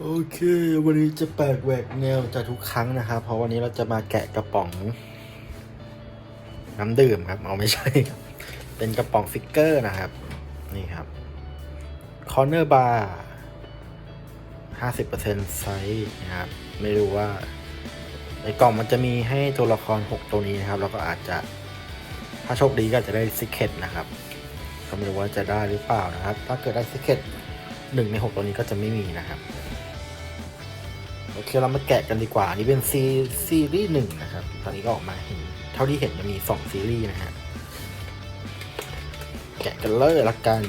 โอเค วันนี้จะแปลกแหวกแนวจากทุกครั้งนะครับ เพราะวันนี้เราจะมาแกะกระป๋อง น้ำดื่มครับ เอาไม่ใช่ครับ เป็นกระป๋องฟิกเกอร์นะครับ นี่ครับคอร์เนอร์บาร์ห้าสิบเปอร์เซ็นต์ไซส์นะครับ ไม่รู้ว่า ในกล่องมันจะมีให้ตัวละคร6ตัวนี้นะครับ แล้วก็อาจจะถ้าโชคดีก็จจะได้ซิกเก็ตนะครับ ก็ไม่รู้ว่าจะได้หรือเปล่านะครับ ถ้าเกิดได้ซิกเก็ตหนึ่งใน6ตัวนี้ก็จะไม่มีนะครับ โอเคเรามาแกะกันดีกว่า นี่เป็นซีซีรีส์หนึ่งนะครับ ตอนนี้ก็ออกมาเห็นเท่าที่เห็นจะมี2ซีรีส์นะฮะ แกะกันเลยละกัน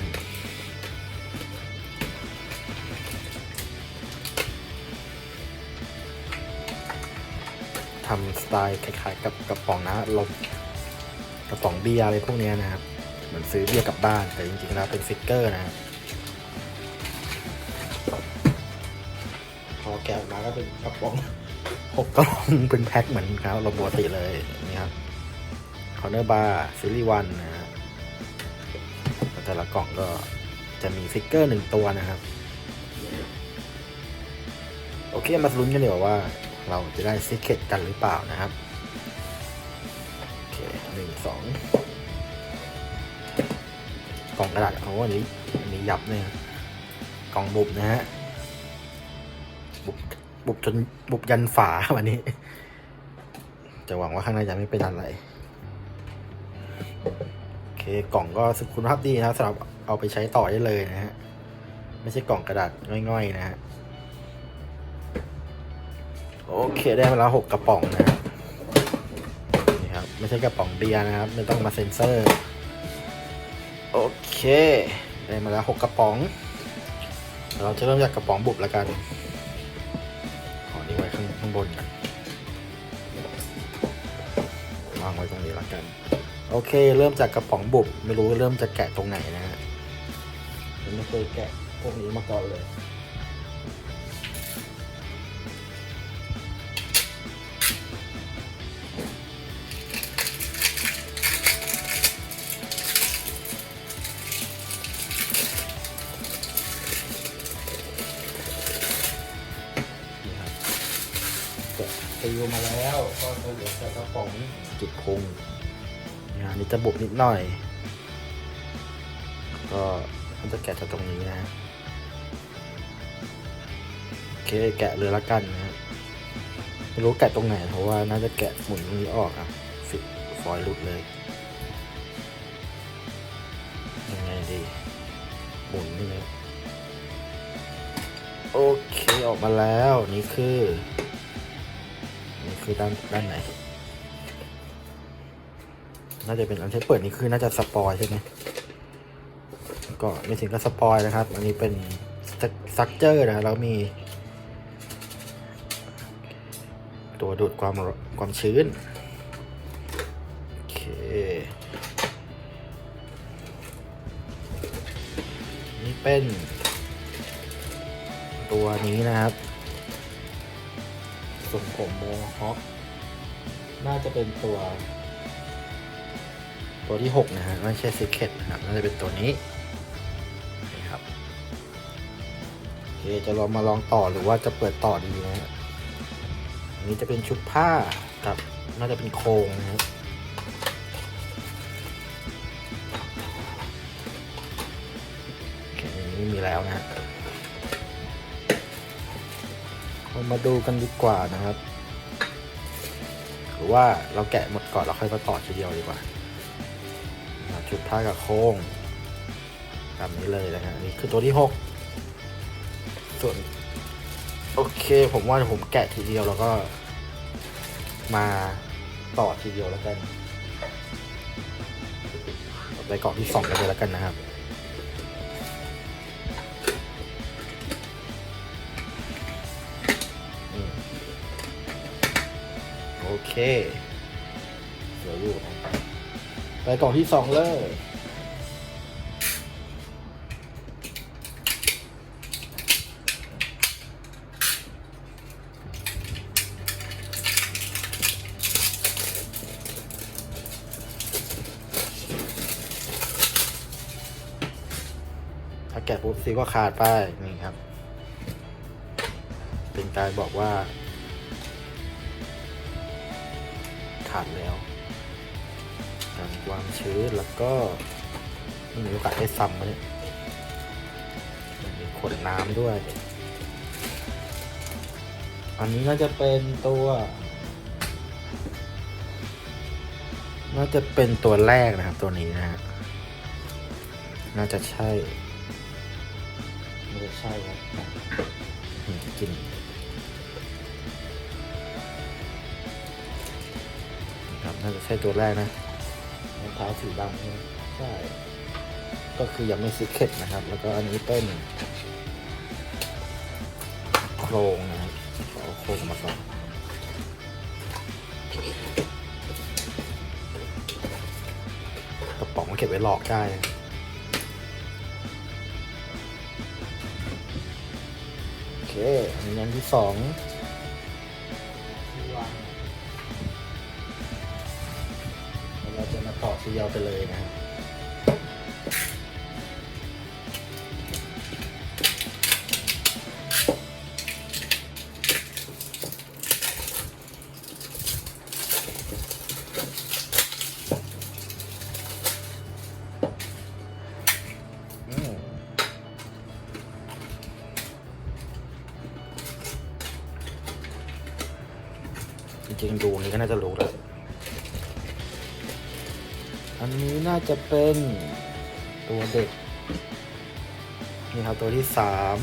ทำสไตล์คล้ายๆกับกระป๋องน้ำลมกระป๋องเบียร์อะไรพวกเนี้ยนะครับ เหมือนซื้อเบียร์กลับบ้าน แต่จริงๆแล้วเป็นฟิกเกอร์นะครับ ก็เป็นกระป๋องหกกล่องเป็นแพ็คเหมือนครับเราปกติเลยนี่ครับคอร์เนอร์บาร์ซีรีส์วันนะฮะแต่ละกล่องก็จะมีฟิกเกอร์หนึ่งตัวนะครับ โอเคมาลุ้นกันดีกว่าว่า เราจะได้ซิกเก็ตกันหรือเปล่านะครับโอเคหนึ่งสองกล่องกระดาษเขาอันนี้อันนี้ยับเนี่ยกล่องบุบนะฮะบุบ บุบจนบุบยันฝาวันนี้ จะหวังว่าข้างในจะไม่เป็นอะไรโอเคกล่องก็สุคุณภาพดีนะสำหรับเอาไปใช้ต่อได้เลยนะฮะ ไม่ใช่กล่องกระดาษง่อยๆนะฮะ โอเคได้มาแล้วหกกระป๋องนะนี่ครับ ไม่ใช่กระป๋องเบียร์นะครับ ไม่ต้องมาเซ็นเซอร์ โอเค ได้มาแล้วหกกระป๋อง เราจะเริ่มจากกระป๋องบุบแล้วกัน บนวางไว้ตรงนี้แล้วกัน โอเค เริ่มจากกระป๋องบุบ ไม่รู้เริ่มจะแกะตรงไหนนะฮะไม่เคยแกะพวกนี้มาก่อนเลยะตีออกมาแล้วก็จะเหลือแต่กระป๋องจุดพุงนี่ฮะอันนี่จะบุบนิดหน่อย ก็มันจะแกะจากตรงนี้นะโอเคแกะเลยละกันนะฮะไม่รู้แกะตรงไหน เพราะว่าน่าจะแกะหมุนตรงนี้ออกอะฟิตฟอยล์หลุดเลยยังไงดีหมุนนี่นะโอเคออกมาแล้วนี่คือ คือด้านด้านไหน น่าจะเป็นอันที่เปิดนี่คือน่าจะสปอยใช่ไหมก็ไม่ถึงกับสปอยนะครับ อันนี้เป็นซักเจอร์นะแล้วมี ตัวดูดความความชื้น โอเค นี่เป็น ตัวนี้นะครับ ส่งผมโมฮอคน่าจะเป็นตัว ตัวที่ 6 นะฮะไม่ใช่ซิกเคตนะครับน่าจะเป็นตัวนี้นี่ครับโอเคจะลองมาลองต่อหรือว่าจะเปิดต่อดีนะฮะอันนี้จะเป็นชุดผ้ากับน่าจะเป็นโครงนะครับโอเคอันนี้ไม่มีแล้วนะฮะ เรามาดูกันดีกว่านะครับ หรือว่าเราแกะหมดก่อนเราค่อยมาต่อทีเดียวดีกว่าอ่าชุดผ้ากับโค้งตามนี้เลยนะฮะอันนี่คือตัวที่หกส่วน โอเค ผมว่าผมแกะทีเดียวแล้วก็ มาต่อทีเดียวแล้วกันไปกล่องที่สองกันเลยแล้วกันนะครับ เคเดี๋ยวอยู่ไปกล่องที่สองเลยถ้าแกะปุ๊บซีก็ขาดไปนี่ครับ เป็นการบอกว่า ขาดแล้วการความชื้นแล้วก็มีโอกาสได้ซ้ำมาเนี่ยมีขวดน้ำด้วย อันนี้น่าจะเป็นตัว น่าจะเป็นตัวแรกนะครับ ตัวนี้นะฮะน่าจะใช่น่าจะใช่ครับกิน น่าจะใช่ตัวแรกนะรองเท้าสีดำใช่ไหมใช่ ก็คือยังไม่ซิกเก็ตนะครับ แล้วก็อันนี้เป็นโครงนะครับเอาโครงมาก่อนกระป๋องเก็บไว้หลอกได้โอเค อันนี้อันที่สอง ทีเดียวไปเลยนะครับ เป็นตัวเด็กนี่ครับตัวที่สาม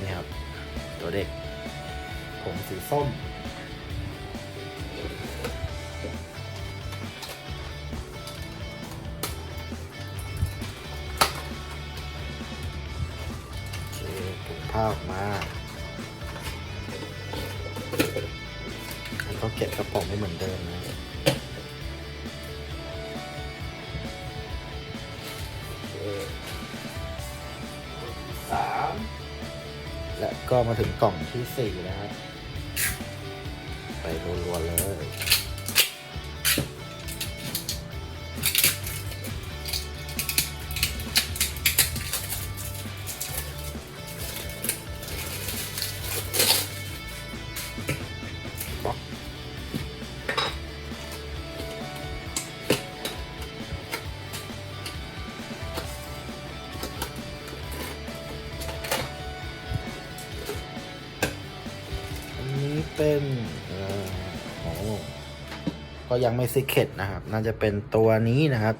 นี่ครับตัวเด็ก ผมสีส้ม โอเคถุงผ้าออกมา มาถึงกล่องที่สี่นะฮะไปรัวๆเลย ก็ยังไม่ซีเคร็ตนะครับ น่าจะเป็นตัวนี้นะครับ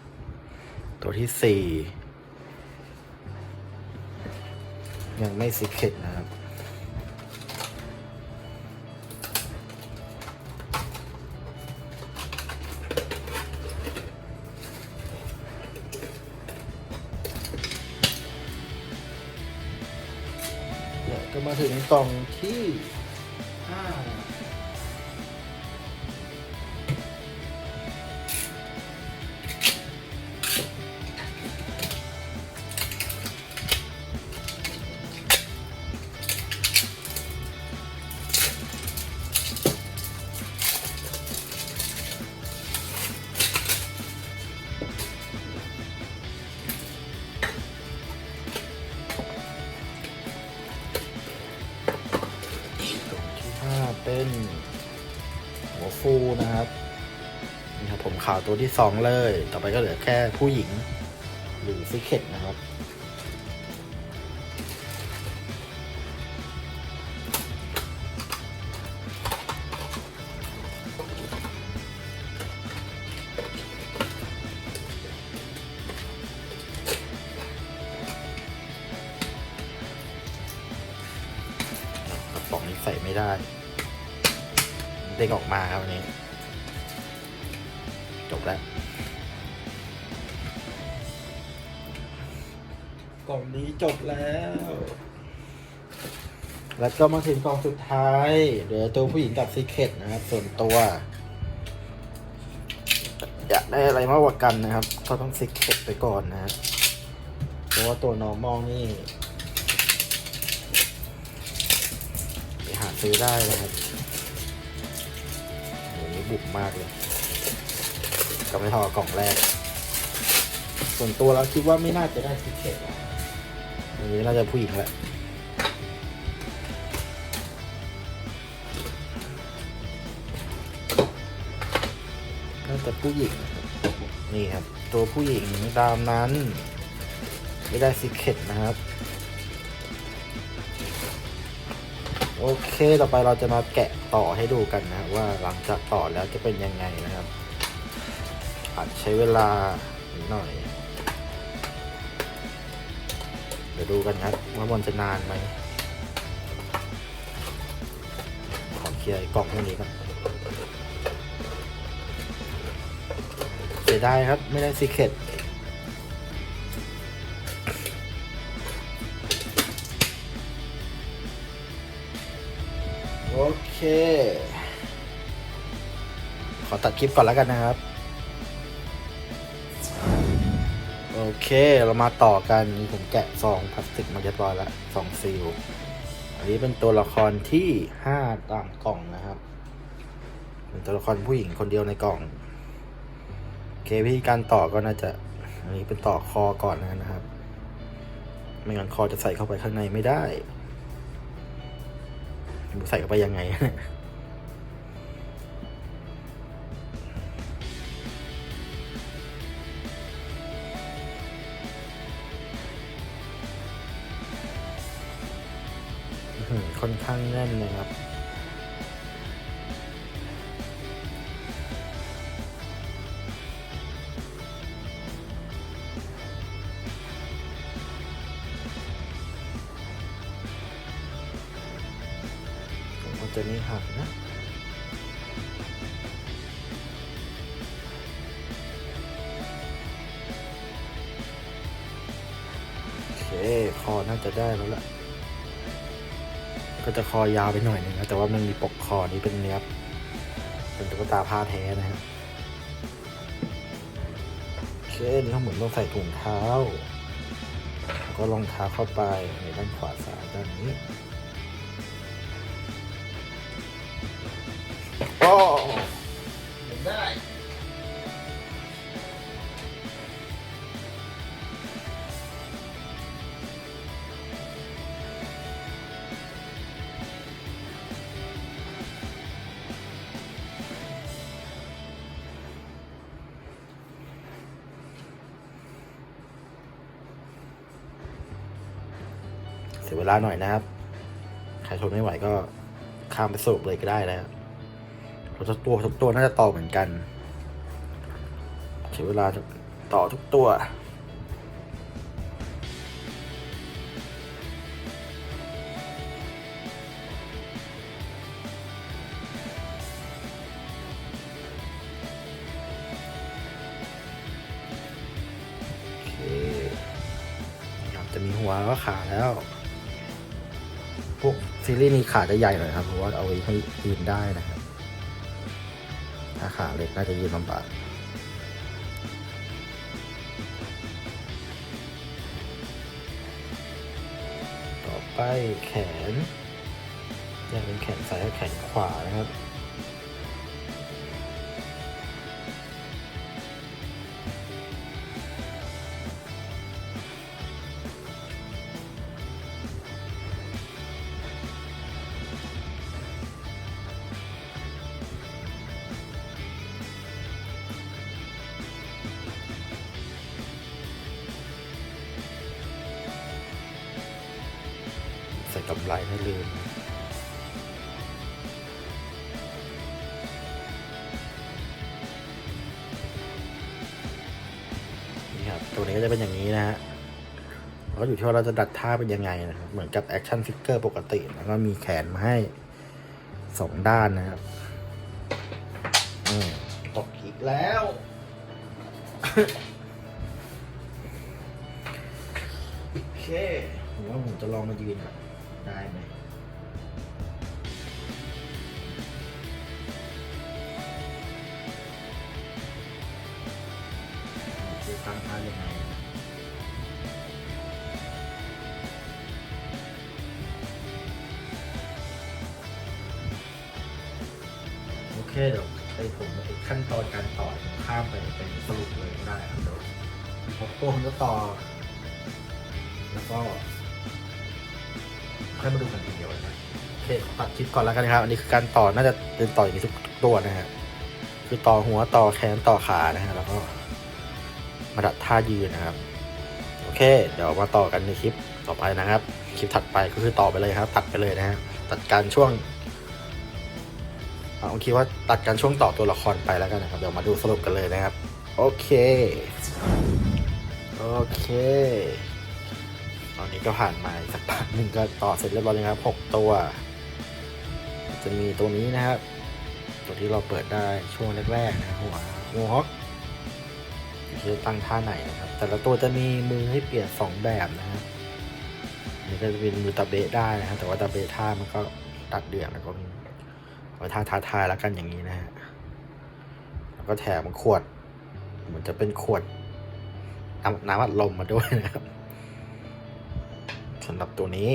ตัวที่สี่ยังไม่ซีเคร็ตนะครับก็มาถึงกล่องที่าวตัวที่สองเลย ต่อไปก็เหลือแค่ผู้หญิง หรือซิเคตนะครับ กระป๋องนี้ใส่ไม่ได้ เด้งออกมาครับวันนี้ บแล้วกล่องนี้จบแล้ว แล้วก็มาถึงกล่องสุดท้ายเหลือตัวผู้หญิงกับซีเคตนะครับ ส่วนตัวอยากได้อะไรมากกว่ากันนะครับ ก็ต้องซีเคตไปก่อนนะครับเพราะว่าตัว normal นี่ไปหาซื้อได้เลยครับโหนี่บุกมากเลย กัไม่ท่ากล่องแรก ส่วนตัวเราคิดว่าไม่น่าจะได้ซิเกตอันนี้น่าจะผู้หญิงแหละน่าจะผู้หญิง นี่ครับ ตัวผู้หญิงตามนั้น ไม่ได้ซิกเก็ตนะครับโอเค ต่อไปเราจะมาแกะต่อให้ดูกันนะว่าหลังจากต่อแล้วจะเป็นยังไงนะครับ อาจใช้เวลาหน่อย เดี๋ยวดูกันครับว่ามันจะนานไหมขอเคลียร์กล่องพวกนี้ก่อนเสียดายครับ ไม่ได้ซีเคดโอเค ขอตัดคลิปก่อนแล้วกันนะครับ เคเรามาต่อกันนี่ผมแกะซองพลาสติกมาเรียบร้อยแล้วซองซีลอันนี้เป็นตัวละครที่ห้าตามกล่องนะครับ เป็นตัวละครผู้หญิงคนเดียวในกล่องโอเควิธีการต่อก็น่าจะ อันนี้เป็นต่อคอก่อนนะครับ ไม่งั้นคอจะใส่เข้าไปข้างในไม่ได้ใส่เข้าไปยังไง ค่อนข้างแน่นเลยครับ ผมจะม่หักนะโอเคคอน่าจะได้แล้วล่ะ ก็จะคอยาวไปหน่อยหนึงนะแต่ว่ามันมีปกคอนี้เป็นเนี้ยเป็นตุ๊กตาผ้าแท้นะฮะโอเคนี่เขาเหมือนต้องใส่ถุงเท้า แล้วก็รองเท้าเข้าไปในด้านขวาซ้ายด้านนี้ ลาหน่อยนะครับ ใครทนไม่ไหวก็ข้ามไปสูบเลยก็ได้แล้วเราะทุกตัวทุกตัวน่าจะต่อเหมือนกันใช้เวลาต่อทุกตัวโอเคครับจะมีหัวแล้วก็ขาแล้ว ซีรีส์นี้ขาจะใหญ่หน่อยครับเพราะว่าเอาไว้ให้ยืนได้นะครับถ้าขาเล็กน่าจะยืนลำบากต่อไปแขนแยกเป็นแขนซ้ายกับแขนขวานะครับ ใส่กำไรไม่ลืมนี่ครับตัวนี้ก็จะเป็นอย่างนี้นะฮะแล้วอยู่ที่ว่าเราจะดัดท่าเป็นยังไงนะครับ เหมือนกับแอคชั่นฟิกเกอร์ปกติ แล้วก็มีแขนมาให้สองด้านนะครับอืมตกอีกแล้ว โอเคผมว่าผมจะลองมายืนก่อน ได้ไหมจะตั้งท่ายังไงโอเคเดี๋ยวไปผมไอ้ขั้นตอนการต่อข้ามไปเป็นสรุปเลยก็ได้ครับเดี๋ยวพอตัวผมจะต่อ แล้วก็ ค่อยมาดูกันทีเดียวนะโอเคตัดคลิปก่อนแล้วกันนะครับ อันนี้คือการต่อน่าจะเป็นต่ออย่างนี้ทุกตัวนะฮะคือต่อหัวต่อแขนต่อขานะฮะแล้วก็มาดัดท่ายืนนะครับ โอเค เดี๋ยวมาต่อกันในคลิปต่อไปนะครับ คลิปถัดไปก็คือต่อไปเลยครับ ตัดไปเลยนะฮะตัดการช่วงเอาคิดว่าตัดการช่วงต่อตัวละครไปแล้วกันนะครับ เดี๋ยวมาดูสรุปกันเลยนะครับ โอเค โอเค อนนี้ก็ผ่านมาสักพักหนึ่งก็ต่อเสร็จเรียบร้อยเลยครับหกตัว จะมีตัวนี้นะครับ ตัวที่เราเปิดได้ช่วงแรกๆนะหัวงูฮอกจะตั้งท่าไหนนะครับ แต่ละตัวจะมีมือให้เปลี่ยนสองแบบนะครับอันนี่ก็จะเป็นมือตะเบะได้นะครับแต่ว่าตะเบะท่ามันก็ตัดเดือดแล้วก็มีเอาท่าท้าทายแล้วกันอย่างนี้นะฮะแล้วก็แถมขวดเหมือนจะเป็นขวดน้ำน้ำอัดลมมาด้วยนะครับำหรับตัวนี้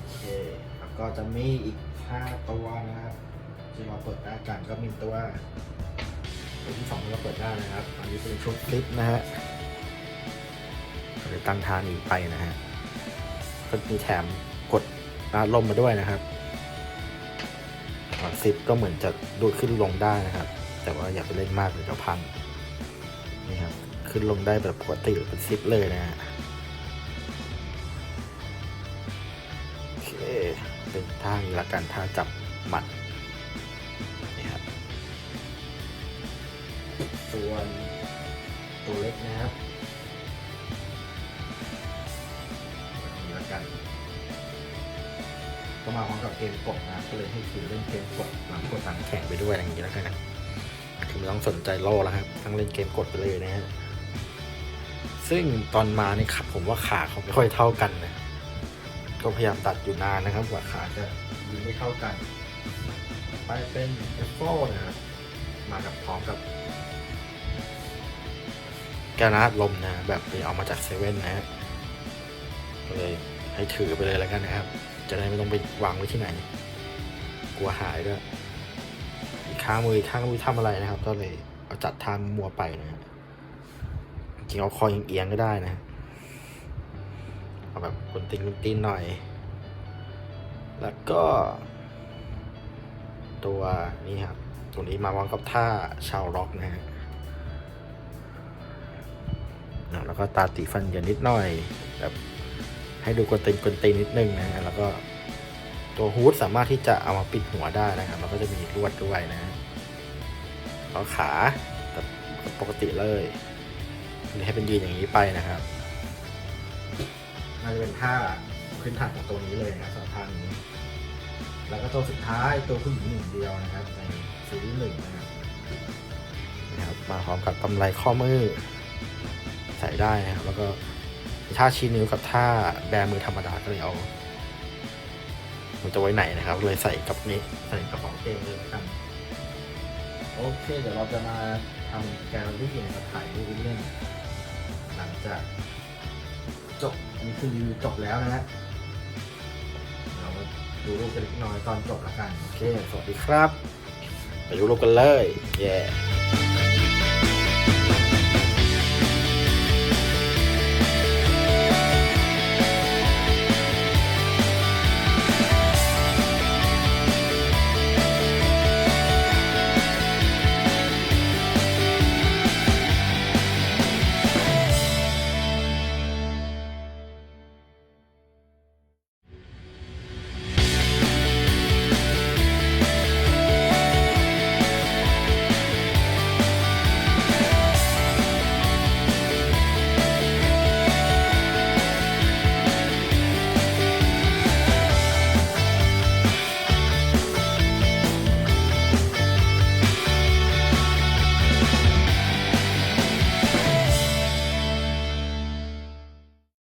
โอเคแล้วก็จะมีอีก 5 ตัวนะครับที่เราเปิดได้กันก็มีตัวตัวที่สองที่เราเปิดได้นะครับ อันนี้เป็นชุดคลิปนะฮะเลยตั้งทานีไปนะฮะก็มีแถมกดน้ำลมมาด้วยนะครับซิปก็เหมือนจะดูดขึ้นลงได้นะครับ แต่ว่าอย่าไปเล่นมากเดี๋ยวจะพังนี่ครับขึ้นลงได้แบบปกติเป็นซิปเลยนะฮะ เป็นท่านี้ละกันท่าจับหมัดนี่ครับส่วนตัวเล็กนะครับแบบนี้ละกันก็มาพร้อมกับเกมกดนะครับก็เลยให้คิวเล่นเกมกดหลังกดหลังแข่งไปด้วยอะไรอย่างนี้แล้วกันนะคือไม่ต้องสนใจโล่แล้วครับทั้งเล่นเกมกดไปเลยนะฮะซึ่งตอนมานี่ครับผมว่าขาเขาไม่ค่อยเท่ากันนะ ก็พยายามตัดอยู่นานนะครับกว่าขาจะยืนไม่เท่ากัน ไปเป็นเอฟโฟนะครับ มากับพร้อมกับ แก้วน้ำลมนะแบบไปเอามาจากเซเว่นนะฮะก็เลยให้ถือไปเลยแล้วกันนะครับ จะได้ไม่ต้องไปวางไว้ที่ไหน กลัวหายด้วยอีกข้างมืออีกข้างมือทำอะไรนะครับ ก็เลยเอาจัดทานมัวไปนะฮะจริงเอาคอเอียงๆก็ได้นะ เอาแบบคนติงคนตีนหน่อย แล้วก็ ตัวนี้ครับตัวนี้มาพร้อมกับท่าชาวร็อกนะฮะแล้วก็ตาตีฟันเหยินนิดหน่อยแบบให้ดูกวนตีนกวนตีนนิดนึงนะฮะแล้วก็ตัวฮูดสามารถที่จะเอามาปิดหัวได้นะครับแล้วก็จะมีลวดด้วยนะฮะแล้วขาแบบปกติเลยให้เป็นยืนอย่างนี้ไปนะครับ น่าจะเป็นท่าพื้นฐานของตัวนี้เลยนะครับสำหรับท่านี้แล้วก็ตัวสุดท้ายตัวผู้หญิงหนึ่งเดียวนะครับในซีรีส์หนึ่งนะครับนะครับมาพร้อมกับกำไรข้อมือใส่ได้นะครับ แล้วก็มีท่าชี้นิ้วกับท่าแบมือธรรมดาก็เลยเอามันจะไว้ไหนนะครับ เลยใส่กับนี้ใส่กระเป๋าเกงเลยละกันโอเค เดี๋ยวเราจะมาทำแกลเลอรี่นะครับถ่ายรูปเล่นหลังจากจบ อันนี้คือรีวิวจบแล้วนะฮะเรามาดูรูปกันเล็กน้อยตอนจบละกัน โอเค สวัสดีครับ ไปดูรูปกันเลย เย้